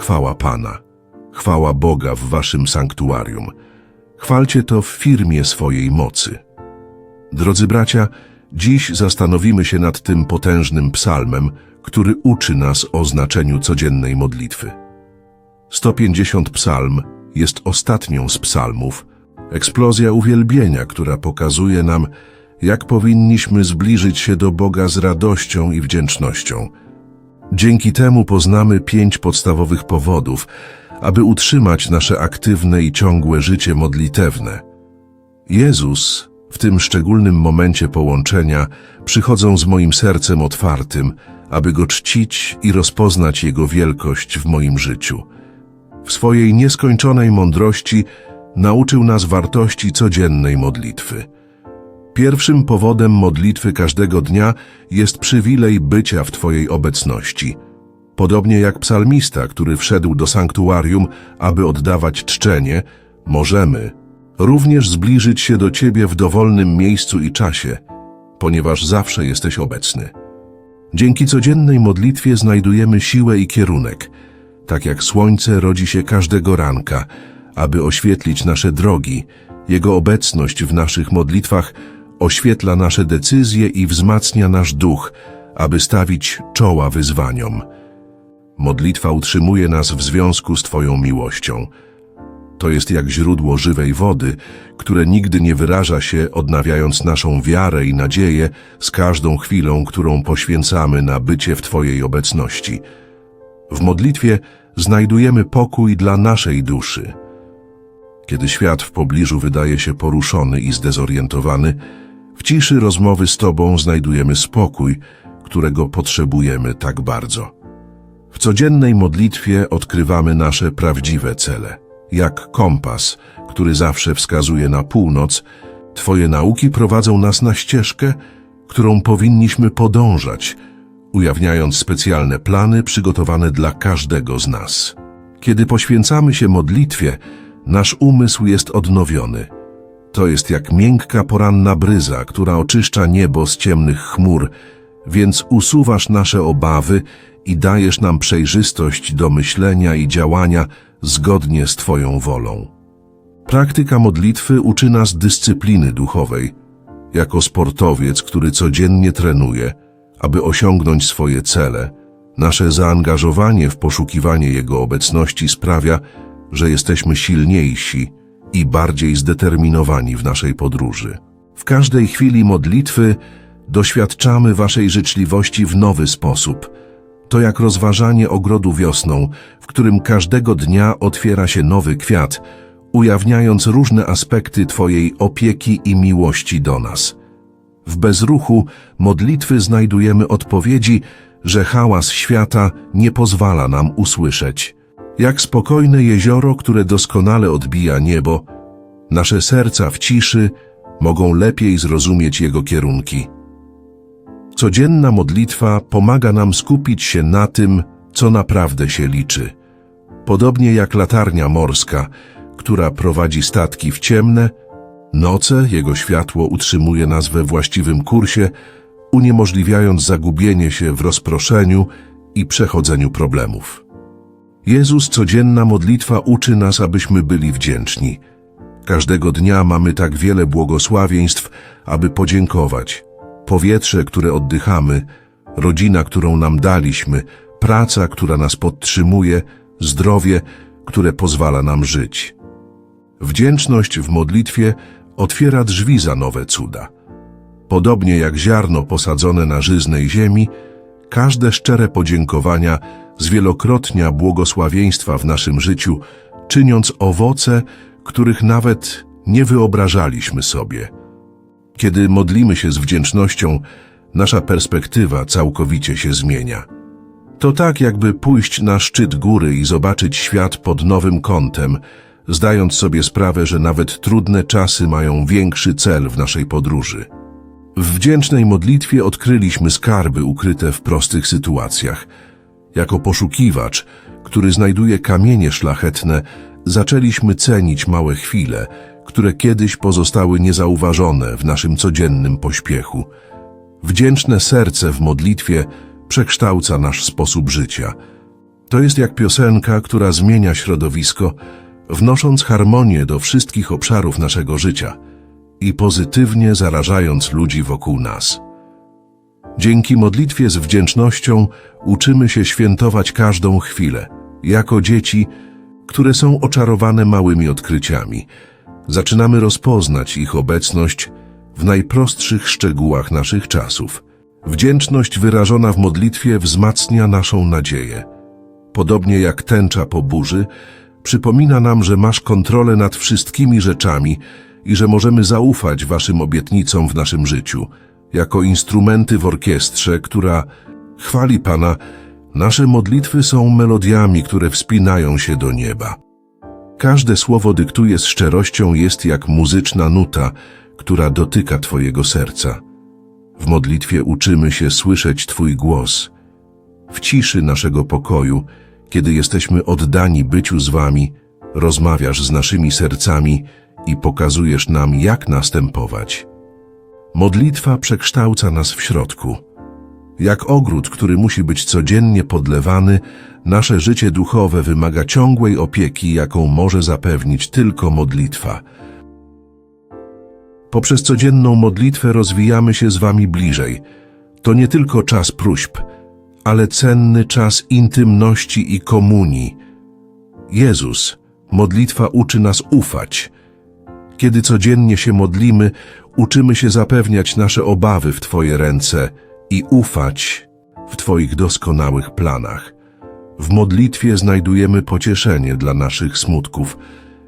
Chwała Pana, chwała Boga w waszym sanktuarium. Chwalcie to w firmie swojej mocy. Drodzy bracia, dziś zastanowimy się nad tym potężnym psalmem, który uczy nas o znaczeniu codziennej modlitwy. 150 psalm jest ostatnią z psalmów, eksplozja uwielbienia, która pokazuje nam, jak powinniśmy zbliżyć się do Boga z radością i wdzięcznością. Dzięki temu poznamy pięć podstawowych powodów, aby utrzymać nasze aktywne i ciągłe życie modlitewne. Jezus, w tym szczególnym momencie połączenia, przychodzą z moim sercem otwartym, aby Go czcić i rozpoznać Jego wielkość w moim życiu. W swojej nieskończonej mądrości nauczył nas wartości codziennej modlitwy. Pierwszym powodem modlitwy każdego dnia jest przywilej bycia w Twojej obecności. Podobnie jak psalmista, który wszedł do sanktuarium, aby oddawać czczenie, możemy również zbliżyć się do Ciebie w dowolnym miejscu i czasie, ponieważ zawsze jesteś obecny. Dzięki codziennej modlitwie znajdujemy siłę i kierunek, tak jak słońce rodzi się każdego ranka, aby oświetlić nasze drogi. Jego obecność w naszych modlitwach oświetla nasze decyzje i wzmacnia nasz duch, aby stawić czoła wyzwaniom. Modlitwa utrzymuje nas w związku z Twoją miłością. To jest jak źródło żywej wody, które nigdy nie wyraża się, odnawiając naszą wiarę i nadzieję z każdą chwilą, którą poświęcamy na bycie w Twojej obecności. W modlitwie znajdujemy pokój dla naszej duszy. Kiedy świat w pobliżu wydaje się poruszony i zdezorientowany, w ciszy rozmowy z Tobą znajdujemy spokój, którego potrzebujemy tak bardzo. W codziennej modlitwie odkrywamy nasze prawdziwe cele. Jak kompas, który zawsze wskazuje na północ, Twoje nauki prowadzą nas na ścieżkę, którą powinniśmy podążać, ujawniając specjalne plany przygotowane dla każdego z nas. Kiedy poświęcamy się modlitwie, nasz umysł jest odnowiony. To jest jak miękka poranna bryza, która oczyszcza niebo z ciemnych chmur, więc usuwasz nasze obawy i dajesz nam przejrzystość do myślenia i działania zgodnie z Twoją wolą. Praktyka modlitwy uczy nas dyscypliny duchowej. Jako sportowiec, który codziennie trenuje, aby osiągnąć swoje cele, nasze zaangażowanie w poszukiwanie Jego obecności sprawia, że jesteśmy silniejsi i bardziej zdeterminowani w naszej podróży. W każdej chwili modlitwy doświadczamy Waszej życzliwości w nowy sposób. To jak rozważanie ogrodu wiosną, w którym każdego dnia otwiera się nowy kwiat, ujawniając różne aspekty Twojej opieki i miłości do nas. W bezruchu modlitwy znajdujemy odpowiedzi, że hałas świata nie pozwala nam usłyszeć. Jak spokojne jezioro, które doskonale odbija niebo, nasze serca w ciszy mogą lepiej zrozumieć jego kierunki. Codzienna modlitwa pomaga nam skupić się na tym, co naprawdę się liczy. Podobnie jak latarnia morska, która prowadzi statki w ciemne, noce jego światło utrzymuje nas we właściwym kursie, uniemożliwiając zagubienie się w rozproszeniu i przechodzeniu problemów. Jezus codzienna modlitwa uczy nas, abyśmy byli wdzięczni. Każdego dnia mamy tak wiele błogosławieństw, aby podziękować. Powietrze, które oddychamy, rodzina, którą nam daliśmy, praca, która nas podtrzymuje, zdrowie, które pozwala nam żyć. Wdzięczność w modlitwie otwiera drzwi za nowe cuda. Podobnie jak ziarno posadzone na żyznej ziemi, każde szczere podziękowania zwielokrotnia błogosławieństwa w naszym życiu, czyniąc owoce, których nawet nie wyobrażaliśmy sobie. Kiedy modlimy się z wdzięcznością, nasza perspektywa całkowicie się zmienia. To tak, jakby pójść na szczyt góry i zobaczyć świat pod nowym kątem, zdając sobie sprawę, że nawet trudne czasy mają większy cel w naszej podróży. W wdzięcznej modlitwie odkryliśmy skarby ukryte w prostych sytuacjach. Jako poszukiwacz, który znajduje kamienie szlachetne, zaczęliśmy cenić małe chwile, które kiedyś pozostały niezauważone w naszym codziennym pośpiechu. Wdzięczne serce w modlitwie przekształca nasz sposób życia. To jest jak piosenka, która zmienia środowisko, wnosząc harmonię do wszystkich obszarów naszego życia i pozytywnie zarażając ludzi wokół nas. Dzięki modlitwie z wdzięcznością uczymy się świętować każdą chwilę, jako dzieci, które są oczarowane małymi odkryciami. Zaczynamy rozpoznać ich obecność w najprostszych szczegółach naszych czasów. Wdzięczność wyrażona w modlitwie wzmacnia naszą nadzieję. Podobnie jak tęcza po burzy, przypomina nam, że masz kontrolę nad wszystkimi rzeczami i że możemy zaufać waszym obietnicom w naszym życiu. Jako instrumenty w orkiestrze, która chwali Pana, nasze modlitwy są melodiami, które wspinają się do nieba. Każde słowo dyktuje z szczerością jest jak muzyczna nuta, która dotyka Twojego serca. W modlitwie uczymy się słyszeć Twój głos. W ciszy naszego pokoju, kiedy jesteśmy oddani byciu z Wami, rozmawiasz z naszymi sercami i pokazujesz nam, jak następować. Modlitwa przekształca nas w środku. Jak ogród, który musi być codziennie podlewany, nasze życie duchowe wymaga ciągłej opieki, jaką może zapewnić tylko modlitwa. Poprzez codzienną modlitwę rozwijamy się z Wami bliżej. To nie tylko czas próśb, ale cenny czas intymności i komunii. Jezus, modlitwa uczy nas ufać. Kiedy codziennie się modlimy, uczymy się zapewniać nasze obawy w Twoje ręce i ufać w Twoich doskonałych planach. W modlitwie znajdujemy pocieszenie dla naszych smutków.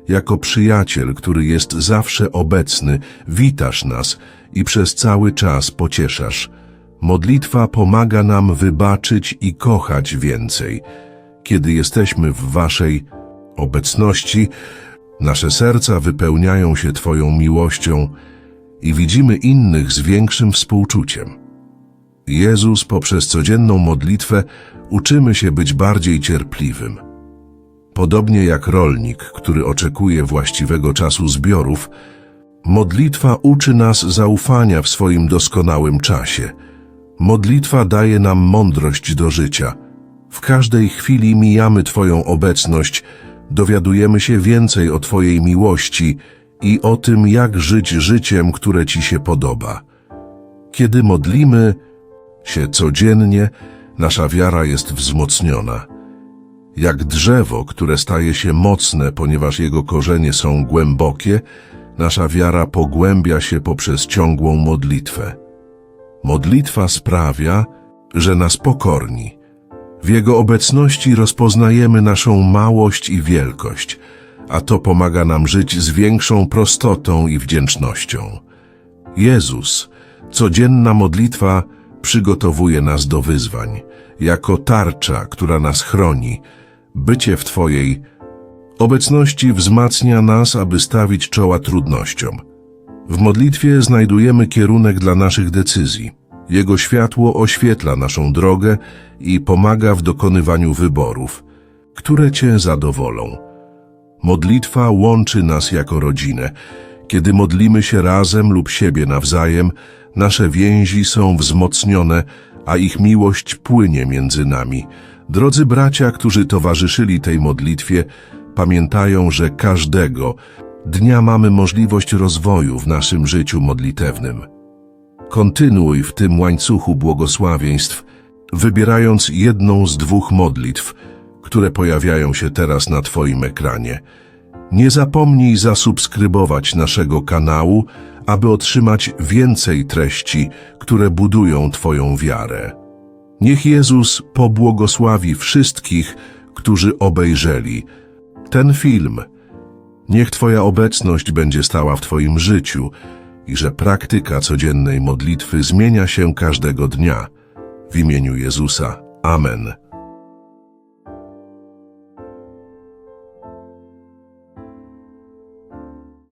Jako przyjaciel, który jest zawsze obecny, witasz nas i przez cały czas pocieszasz. Modlitwa pomaga nam wybaczyć i kochać więcej. Kiedy jesteśmy w Waszej obecności, nasze serca wypełniają się Twoją miłością i widzimy innych z większym współczuciem. Jezus poprzez codzienną modlitwę uczymy się być bardziej cierpliwym. Podobnie jak rolnik, który oczekuje właściwego czasu zbiorów, modlitwa uczy nas zaufania w swoim doskonałym czasie. Modlitwa daje nam mądrość do życia. W każdej chwili mijamy Twoją obecność, dowiadujemy się więcej o Twojej miłości i o tym, jak żyć życiem, które Ci się podoba. Kiedy modlimy się codziennie, nasza wiara jest wzmocniona. Jak drzewo, które staje się mocne, ponieważ jego korzenie są głębokie, nasza wiara pogłębia się poprzez ciągłą modlitwę. Modlitwa sprawia, że nas pokorni. W Jego obecności rozpoznajemy naszą małość i wielkość, a to pomaga nam żyć z większą prostotą i wdzięcznością. Jezus, codzienna modlitwa przygotowuje nas do wyzwań, jako tarcza, która nas chroni. Bycie w Twojej obecności wzmacnia nas, aby stawić czoła trudnościom. W modlitwie znajdujemy kierunek dla naszych decyzji. Jego światło oświetla naszą drogę i pomaga w dokonywaniu wyborów, które Cię zadowolą. Modlitwa łączy nas jako rodzinę. Kiedy modlimy się razem lub siebie nawzajem, nasze więzi są wzmocnione, a ich miłość płynie między nami. Drodzy bracia, którzy towarzyszyli tej modlitwie, pamiętają, że każdego dnia mamy możliwość rozwoju w naszym życiu modlitewnym. Kontynuuj w tym łańcuchu błogosławieństw, wybierając jedną z dwóch modlitw, które pojawiają się teraz na Twoim ekranie. Nie zapomnij zasubskrybować naszego kanału, aby otrzymać więcej treści, które budują Twoją wiarę. Niech Jezus pobłogosławi wszystkich, którzy obejrzeli ten film. Niech Twoja obecność będzie stała w Twoim życiu i że praktyka codziennej modlitwy zmienia się każdego dnia. W imieniu Jezusa. Amen.